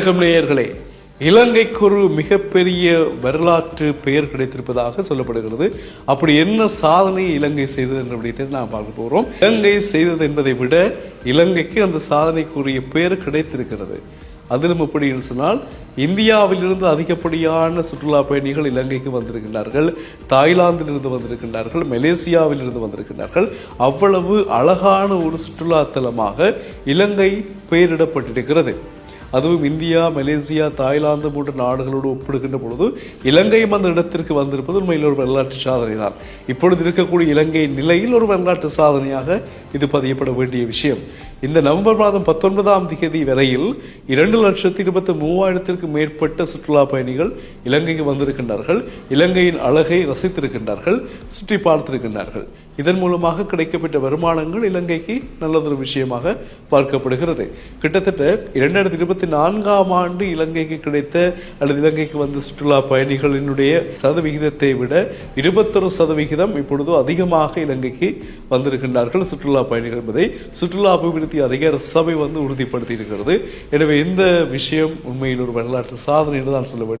நேயர்களே இலங்கைக்கு ஒரு மிகப்பெரிய வரலாற்று பெயர் கிடைத்திருப்பதாக சொல்லப்படுகிறது. அப்படி என்ன சாதனை இலங்கை செய்தது என்ற விடயத்தை நாம் பார்க்க போகிறோம் இலங்கை செய்தது என்பதை விட இலங்கைக்கு அந்த சாதனைக்குரிய பெயர் கிடைத்திருக்கிறது. அதிலும் எப்படின்னு சொன்னால் இந்தியாவிலிருந்து அதிகப்படியான சுற்றுலா பயணிகள் இலங்கைக்கு வந்திருக்கின்றார்கள். தாய்லாந்திலிருந்து வந்திருக்கின்றார்கள். மலேசியாவிலிருந்து வந்திருக்கின்றார்கள். அவ்வளவு அழகான ஒரு சுற்றுலா தலமாக இலங்கை பெயரிடப்பட்டிருக்கிறது. அதுவும் இந்தியா மலேசியா தாய்லாந்து போன்ற நாடுகளோடு ஒப்பிடுகின்ற பொழுது இலங்கையும் அந்த இடத்திற்கு வந்திருப்பது உண்மையில் ஒரு வரலாற்று சாதனை தான் இப்பொழுது இருக்கக்கூடிய இலங்கை நிலையில் ஒரு வரலாற்று சாதனையாக இது பதியப்பட வேண்டிய விஷயம். இந்த நவம்பர் மாதம் பத்தொன்பதாம் தேதி வரையில் இரண்டு லட்சத்தி இருபத்தி மூவாயிரத்திற்கு மேற்பட்ட சுற்றுலா பயணிகள் இலங்கைக்கு வந்திருக்கின்றார்கள். இலங்கையின் அழகை ரசித்திருக்கின்றார்கள் சுற்றி பார்த்திருக்கின்றார்கள். இதன் மூலமாக கிடைக்கப்பட்ட வருமானங்கள் இலங்கைக்கு நல்லதொரு விஷயமாக பார்க்கப்படுகிறது. கிட்டத்தட்ட இரண்டாயிரத்தி இருபத்தி நான்காம் ஆண்டு இலங்கைக்கு கிடைத்த அல்லது இலங்கைக்கு வந்த சுற்றுலா பயணிகளினுடைய சதவிகிதத்தை விட இருபத்தொரு சதவிகிதம் இப்பொழுது அதிகமாக இலங்கைக்கு வந்திருக்கின்றார்கள் சுற்றுலா பயணிகள் என்பதை சுற்றுலா அபிவிருத்தி அதிகார சபை வந்து உறுதிப்படுத்தி இருக்கிறது எனவே இந்த விஷயம் உண்மையில் ஒரு வரலாற்று சாதனை என்று தான் சொல்ல வேண்டும்.